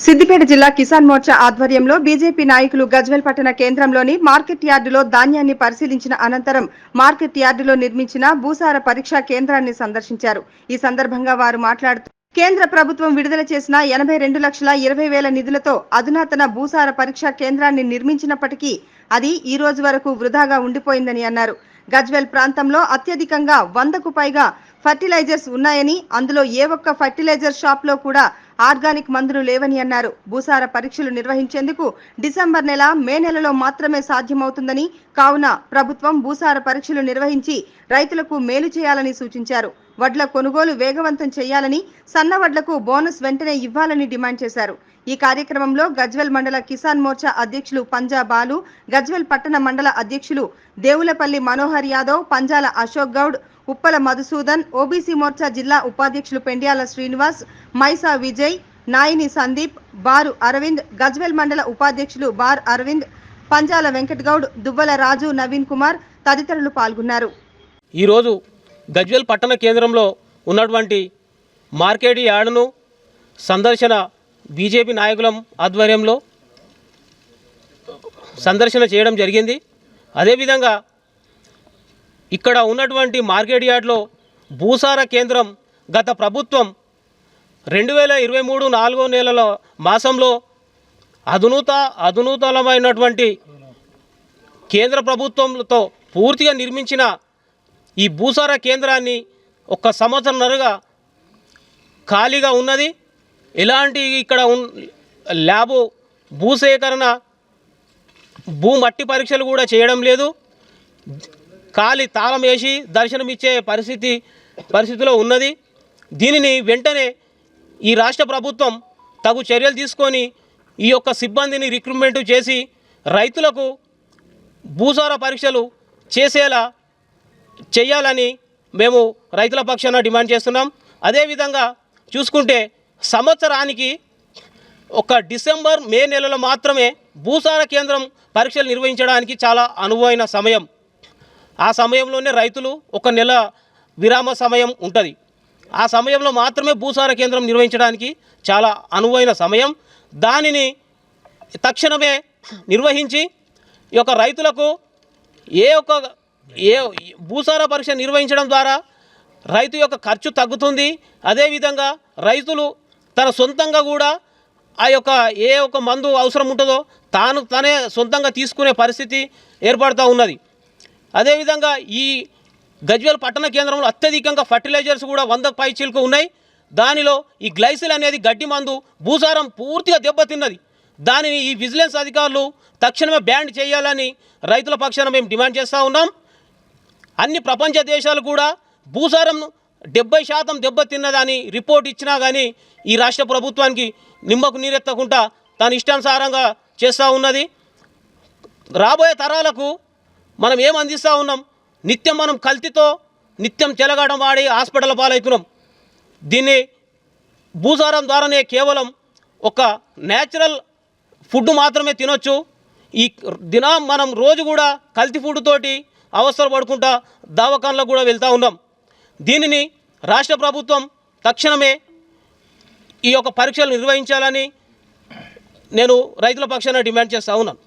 సిద్దిపేట జిల్లా కిసాన్ మోర్చా ఆధ్వర్యంలో బీజేపీ నాయకులు గజ్వెల్ పట్టణ కేంద్రంలోని మార్కెట్ యార్డులో ధాన్యాన్ని పరిశీలించిన అనంతరం మార్కెట్ యార్డులో నిర్మించిన భూసార పరీక్షా కేంద్రాన్ని సందర్శించారు. ఈ సందర్భంగా వారు మాట్లాడుతూ కేంద్ర ప్రభుత్వం విడుదల చేసిన ఎనభై రెండు లక్షల ఇరవై వేల నిధులతో అధునాతన భూసార పరీక్షా కేంద్రాన్ని నిర్మించినప్పటికీ అది ఈ రోజు వరకు వృధాగా ఉండిపోయిందని అన్నారు. గజ్వెల్ ప్రాంతంలో అత్యధికంగా వందకు పైగా ఫర్టిలైజర్స్ ఉన్నాయని అందులో ఏ ఒక్క ఫర్టిలైజర్ షాప్లో కూడా ఆర్గానిక్ మందులు లేవని అన్నారు. భూసార పరీక్షలు నిర్వహించేందుకు డిసెంబర్ నెల మే నెలలో మాత్రమే సాధ్యమవుతుందని కావున ప్రభుత్వం భూసార పరీక్షలు నిర్వహించి రైతులకు మేలు చేయాలని సూచించారు. వడ్ల కొనుగోలు వేగవంతం చేయాలని సన్న వడ్లకు బోనస్ వెంటనే ఇవ్వాలని డిమాండ్ చేశారు. ఈ కార్యక్రమంలో గజ్వెల్ మండల కిసాన్ మోర్చా అధ్యక్షులు పంజా బాలు గజ్వెల్ పట్టణ మండల అధ్యక్షులు దేవులపల్లి మనోహర్ యాదవ్ పంజాల అశోక్ గౌడ్ ఉప్పల మధుసూదన్ ఓబీసీ మోర్చా జిల్లా ఉపాధ్యక్షులు పెండ్యాల శ్రీనివాస్ మైసా విజయ్ నాయిని సందీప్ బారు అరవింద్ గజ్వెల్ మండల ఉపాధ్యక్షులు బార్ అరవింద్ పంజాల వెంకట్ గౌడ్ దువ్వల రాజు నవీన్ కుమార్ తదితరులు పాల్గొన్నారు. ఈరోజు గజ్వెల్ పట్టణ కేంద్రంలో ఉన్నటువంటి మార్కెట్ యార్డును సందర్శన బీజేపీ నాయకులం ఆధ్వర్యంలో సందర్శన చేయడం జరిగింది. అదేవిధంగా ఇక్కడ ఉన్నటువంటి మార్కెట్ యార్డ్లో భూసార కేంద్రం గత ప్రభుత్వం రెండు వేల ఇరవై మూడు నాలుగో నెలల మాసంలో అధునూత అధునూతనమైనటువంటి కేంద్ర ప్రభుత్వంతో పూర్తిగా నిర్మించిన ఈ భూసార కేంద్రాన్ని ఒక సంవత్సరంన్నరగా ఖాళీగా ఉన్నది. ఎలాంటి ఇక్కడ ఉన్ ల్యాబు భూసేకరణ భూ మట్టి పరీక్షలు కూడా చేయడం లేదు. ఖాళీ తాళం వేసి దర్శనమిచ్చే పరిస్థితి పరిస్థితిలో ఉన్నది. దీనిని వెంటనే ఈ రాష్ట్ర ప్రభుత్వం తగు చర్యలు తీసుకొని ఈ యొక్క సిబ్బందిని రిక్రూట్మెంట్ చేసి రైతులకు భూసార పరీక్షలు చేసేలా చేయాలని మేము రైతుల పక్షాన డిమాండ్ చేస్తున్నాం. అదేవిధంగా చూసుకుంటే సంవత్సరానికి ఒక డిసెంబర్ మే నెలలో మాత్రమే భూసార కేంద్రం పరీక్షలు నిర్వహించడానికి చాలా అనువైన సమయం. ఆ సమయంలోనే రైతులు ఒక నెల విరామ సమయం ఉంటుంది. ఆ సమయంలో మాత్రమే భూసార కేంద్రం నిర్వహించడానికి చాలా అనువైన సమయం. దానిని తక్షణమే నిర్వహించి ఈ యొక్క రైతులకు ఏ ఒక్క ఏ భూసార పరీక్ష నిర్వహించడం ద్వారా రైతు యొక్క ఖర్చు తగ్గుతుంది. అదేవిధంగా రైతులు తన సొంతంగా కూడా ఆ యొక్క ఏ ఒక మందు అవసరం ఉంటుందో తాను తనే సొంతంగా తీసుకునే పరిస్థితి ఏర్పడుతూ ఉన్నది. అదేవిధంగా ఈ గజ్వేల్ పట్టణ కేంద్రంలో అత్యధికంగా ఫర్టిలైజర్స్ కూడా వంద పై చిలుకు ఉన్నాయి. దానిలో ఈ గ్లైసిల్ అనేది గడ్డి మందు భూసారం పూర్తిగా దెబ్బతిన్నది. దానిని ఈ విజిలెన్స్ అధికారులు తక్షణమే బ్యాన్ చేయాలని రైతుల పక్షాన మేము డిమాండ్ చేస్తూ ఉన్నాం. అన్ని ప్రపంచ దేశాలు కూడా భూసారం డెబ్బై శాతం దెబ్బతిన్నదని రిపోర్ట్ ఇచ్చినా కానీ ఈ రాష్ట్ర ప్రభుత్వానికి నిమ్మకు నీరెత్తకుండా తన ఇష్టానుసారంగా చేస్తూ ఉన్నది. రాబోయే తరాలకు మనం ఏం అందిస్తూ ఉన్నాం? నిత్యం మనం కల్తీతో నిత్యం చెలగడం వాడి హాస్పిటల్ పాలవుతున్నాం. దీన్ని భూసారం ద్వారానే కేవలం ఒక న్యాచురల్ ఫుడ్ మాత్రమే తినొచ్చు. ఈ దినం మనం రోజు కూడా కల్తీ ఫుడ్ తోటి అవస్థలు పడుకుంటా దవాఖానలకు కూడా వెళ్తూ ఉన్నాం. దీనిని రాష్ట్ర ప్రభుత్వం తక్షణమే ఈ యొక్క పరీక్షలు నిర్వహించాలని నేను రైతుల పక్షాన డిమాండ్ చేస్తూ ఉన్నాను.